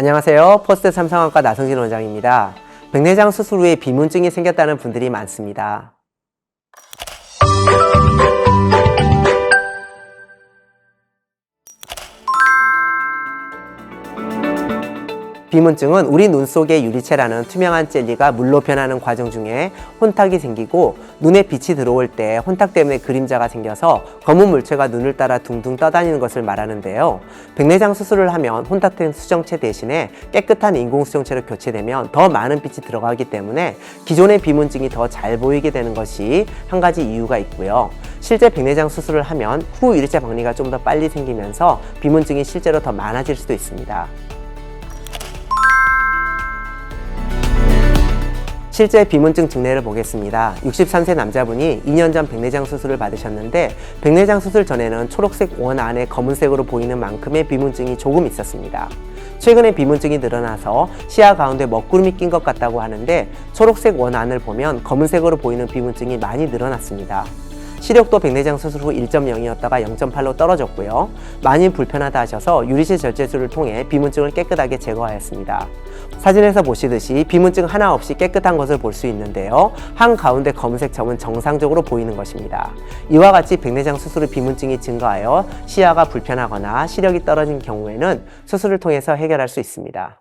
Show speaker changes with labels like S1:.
S1: 안녕하세요. 포스트 삼성학과 나성진 원장입니다. 백내장 수술 후에 비문증이 생겼다는 분들이 많습니다. 비문증은 우리 눈 속의 유리체라는 투명한 젤리가 물로 변하는 과정 중에 혼탁이 생기고 눈에 빛이 들어올 때 혼탁 때문에 그림자가 생겨서 검은 물체가 눈을 따라 둥둥 떠다니는 것을 말하는데요. 백내장 수술을 하면 혼탁된 수정체 대신에 깨끗한 인공 수정체로 교체되면 더 많은 빛이 들어가기 때문에 기존의 비문증이 더 잘 보이게 되는 것이 한 가지 이유가 있고요. 실제 백내장 수술을 하면 후 유리체 박리가 좀 더 빨리 생기면서 비문증이 실제로 더 많아질 수도 있습니다. 실제 비문증 증례를 보겠습니다. 63세 남자분이 2년 전 백내장 수술을 받으셨는데 백내장 수술 전에는 초록색 원 안에 검은색으로 보이는 만큼의 비문증이 조금 있었습니다. 최근에 비문증이 늘어나서 시야 가운데 먹구름이 낀 것 같다고 하는데 초록색 원 안을 보면 검은색으로 보이는 비문증이 많이 늘어났습니다. 시력도 백내장 수술 후 1.0이었다가 0.8로 떨어졌고요. 많이 불편하다 하셔서 유리실 절제술을 통해 비문증을 깨끗하게 제거하였습니다. 사진에서 보시듯이 비문증 하나 없이 깨끗한 것을 볼 수 있는데요. 한 가운데 검은색 점은 정상적으로 보이는 것입니다. 이와 같이 백내장 수술 후 비문증이 증가하여 시야가 불편하거나 시력이 떨어진 경우에는 수술을 통해서 해결할 수 있습니다.